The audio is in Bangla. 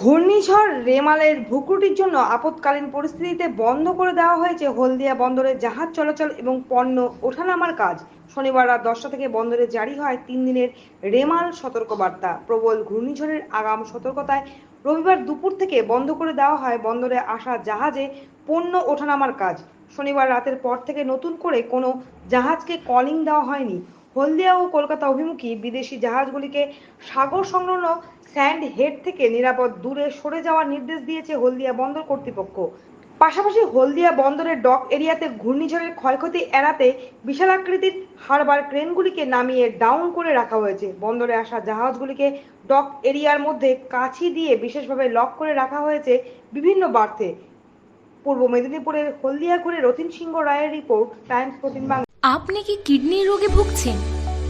ঘূর্ণিঝড় রেমালের ভুক্রুটির জন্য আপৎকালীন পরিস্থিতিতে বন্ধ করে দেওয়া হয়েছে হলদিয়া বন্দরে জাহাজ চলাচল এবং পণ্য ওঠানামার কাজ। শনিবার রাত দশটা থেকে বন্দরে জারি হয় তিন দিনের রেমাল সতর্কবার্তা। প্রবল ঘূর্ণিঝড়ের আগাম সতর্কতায় রবিবার দুপুর থেকে বন্ধ করে দেওয়া হয় বন্দরে আসা জাহাজে পণ্য ওঠানামার কাজ। শনিবার রাতের পর থেকে নতুন করে কোনো জাহাজকে কলিং দেওয়া হয়নি। হলদিয়া ও কলকাতা অভিমুখী বিদেশি জাহাজগুলিকে সাগর সংলগ্ন স্যান্ড হেড থেকে নিরাপদ দূরে সরে যাওয়ার নির্দেশ দিয়েছে হলদিয়া বন্দর কর্তৃপক্ষ। পাশাপাশি হলদিয়া বন্দরের ডক এরিয়াতে ঘূর্ণিঝড়ের ক্ষয়ক্ষতি এড়াতে বিশাল আকৃতির হারবার ক্রেনগুলিকে নামিয়ে ডাউন করে রাখা হয়েছে। বন্দরে আসা জাহাজগুলিকে ডক এরিয়ার মধ্যে কাছি দিয়ে বিশেষভাবে লক করে রাখা হয়েছে বিভিন্ন বার্থে। পূর্ব মেদিনীপুরের হলদিয়া ঘুরে রতিন সিংহ রায়ের রিপোর্ট, টাইমস প্রতিদিন বাংলা। আপনি কি কিডনির রোগে ভুগছেন?